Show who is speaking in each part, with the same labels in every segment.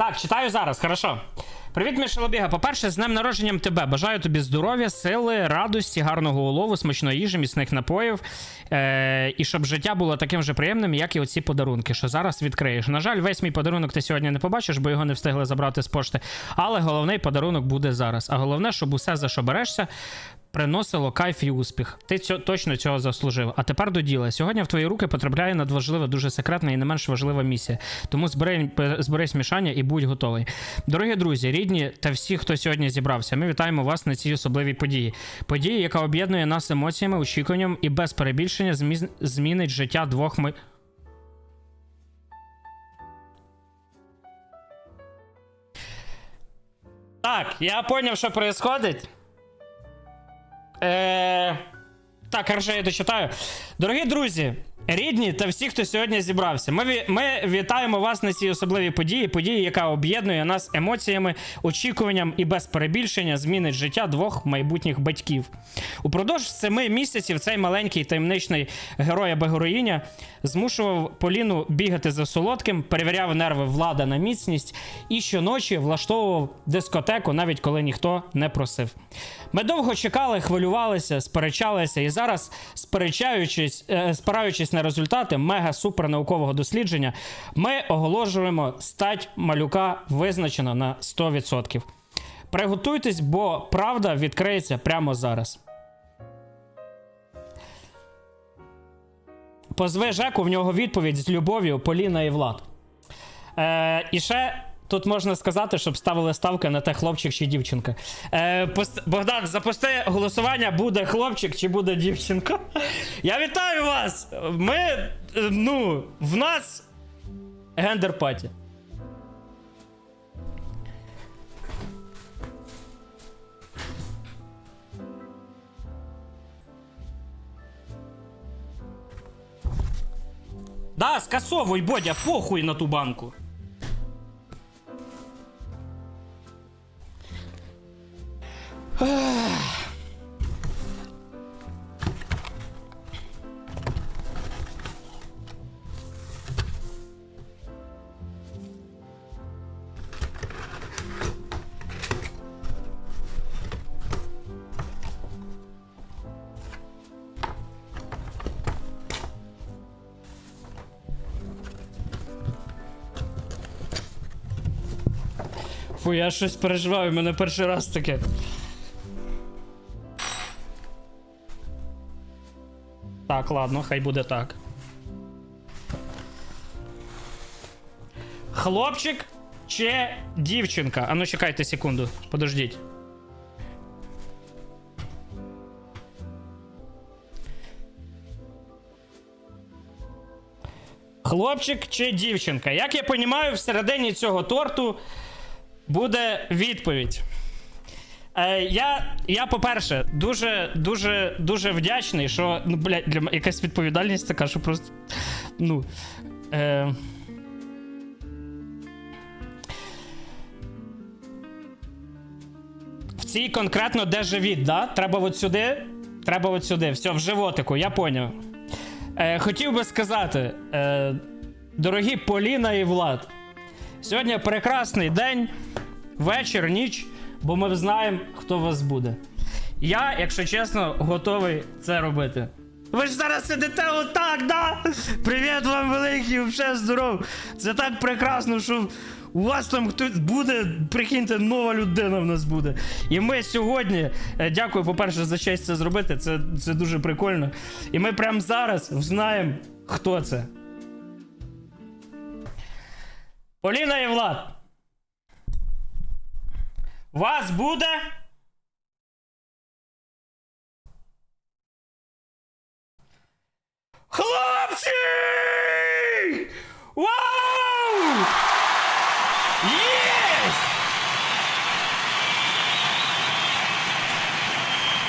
Speaker 1: Так, читаю зараз, хорошо. Привіт, Мішелобіга. По-перше, з днем народженням тебе. Бажаю тобі здоров'я, сили, радості, гарного улову, смачної їжі, міцних напоїв. Е- і щоб життя було таким же приємним, як і оці подарунки, що зараз відкриєш. На жаль, весь мій подарунок ти сьогодні не побачиш, бо його не встигли забрати з пошти. Але головний подарунок буде зараз. А головне, щоб усе, за що берешся, приносило кайф і успіх. Ти цьо, точно цього заслужив. А тепер до діла. Сьогодні в твої руки потрапляє надважлива, дуже секретна і не менш важлива місія. Тому збери, зберись мішання і будь готовий. Дорогі друзі, рідні та всі, хто сьогодні зібрався, ми вітаємо вас на цій особливій події. Події, яка об'єднує нас емоціями, очікуванням і без перебільшення зміз- змінить життя двох ми. Так, я поняв, що происходить. Е... Так, хорошо, я дочитаю. Дорогі друзі, рідні та всі, хто сьогодні зібрався. Ми, ми вітаємо вас на цій особливій події, події, яка об'єднує нас емоціями, очікуванням і без перебільшення змінить життя двох майбутніх батьків. Упродовж семи місяців цей маленький таємничний герой або героїня змушував Поліну бігати за солодким, перевіряв нерви влада на міцність і щоночі влаштовував дискотеку, навіть коли ніхто не просив. Ми довго чекали, хвилювалися, сперечалися, і зараз, сперечаючись, е, спираючись на результати мега супернаукового дослідження, ми оголошуємо стать малюка визначено на 100%. Приготуйтесь, бо правда відкриється прямо зараз. Позви Жеку, в нього відповідь з любов'ю Поліна і Влад. Е, і ще тут можна сказати, щоб ставили ставки на те, хлопчик чи дівчинка. Е, пост... Богдан, запусти голосування, буде хлопчик чи буде дівчинка. Я вітаю вас! Ми, е, ну, в нас гендер-паті. Да, скасовуй, Бодя, похуй на ту банку. Фу, я щось переживаю, в мене перший раз таке. Так, ладно, хай буде так. Хлопчик чи дівчинка? А ну чекайте секунду, подождіть. Хлопчик чи дівчинка? Як я розумію, всередині цього торту буде відповідь. Е, я, я, по-перше, дуже, дуже, дуже вдячний, що. Ну, блядь, для м- якась відповідальність така, що просто. Ну. Е, в цій конкретно де живіт, да? Треба от сюди. Треба от сюди. Все, в животику, я поняв. Е, хотів би сказати, е, дорогі Поліна і Влад, сьогодні прекрасний день, вечір, ніч, бо ми знаємо, хто у вас буде. Я, якщо чесно, готовий це робити. Ви ж зараз сидите отак, да? Привіт вам великий, все здоров. Це так прекрасно, що у вас там хтось буде, прикиньте, нова людина в нас буде. І ми сьогодні, е, дякую, по-перше, за честь це зробити. Це, це дуже прикольно. І ми прямо зараз знаємо, хто це. Поліна і Влад. Вас буде. Хлопці! Вау! Єсть!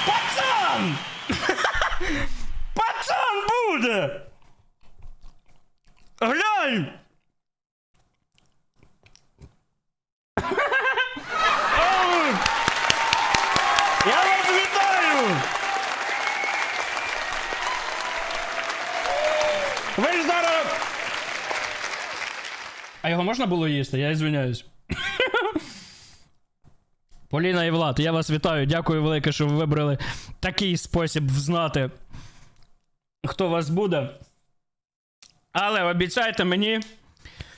Speaker 1: Пацан! Пацан буде! Глянь! Його можна було їсти? Я ізвиняюсь. Поліна і Влад, я вас вітаю. Дякую велике, що ви вибрали такий спосіб взнати, хто вас буде. Але обіцяйте мені,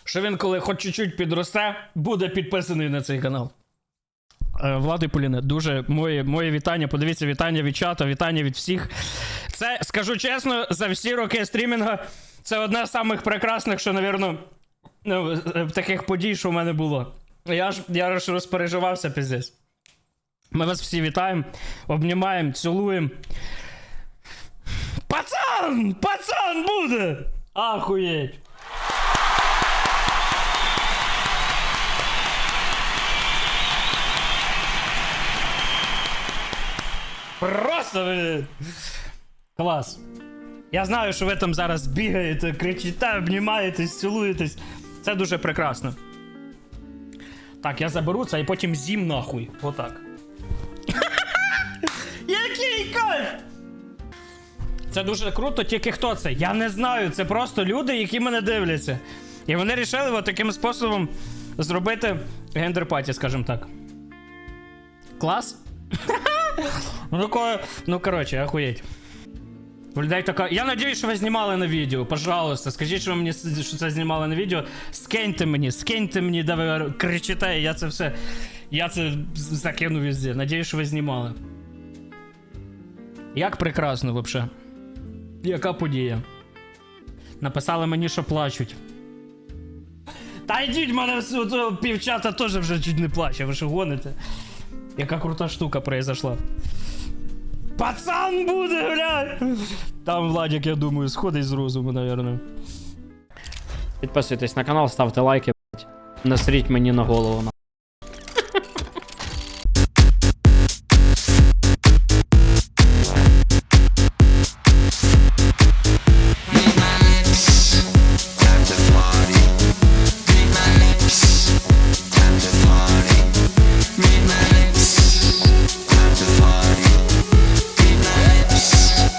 Speaker 1: що він, коли хоч чуть-чуть підросте, буде підписаний на цей канал. Е, Влад і Поліна, дуже моє, моє вітання. Подивіться, вітання від чата, вітання від всіх. Це, скажу чесно, за всі роки стрімінга це одне з самих прекрасних, що, навірно, таких подій, що в мене було. Я ж я ж розпереживався піздець. Ми вас всі вітаємо, обнімаємо, цілуємо. Пацан! Пацан буде! Ахуєть! Просто. Клас. Я знаю, що ви там зараз бігаєте, кричите, обнімаєтесь, цілуєтесь. Це дуже прекрасно. Так, я заберу це і потім з'їм нахуй. Отак. Який кайф! Це дуже круто, тільки хто це? Я не знаю. Це просто люди, які мене дивляться. І вони вирішили от таким способом зробити гендер-паті, скажімо так. Клас? Ну, ну коротше, охуєть. У людей така. Я надіюсь, що ви знімали на відео. Пожалуйста, скажіть, що ви мені що це знімали на відео. Скиньте мені, скиньте мені, де ви кричите, я це все. Я це закину везде. Надіюсь, що ви знімали. Як прекрасно, взагалі. Яка подія? Написали мені, що плачуть. Та йдіть, мене півчата теж вже чуть не плаче, ви що гоните? Яка крута штука произошла. Пацан буде, блядь! Там Владик, я думаю, сходить з розуму, наверное. Підписуйтесь на канал, ставте лайки, блядь. Насріть мені на голову.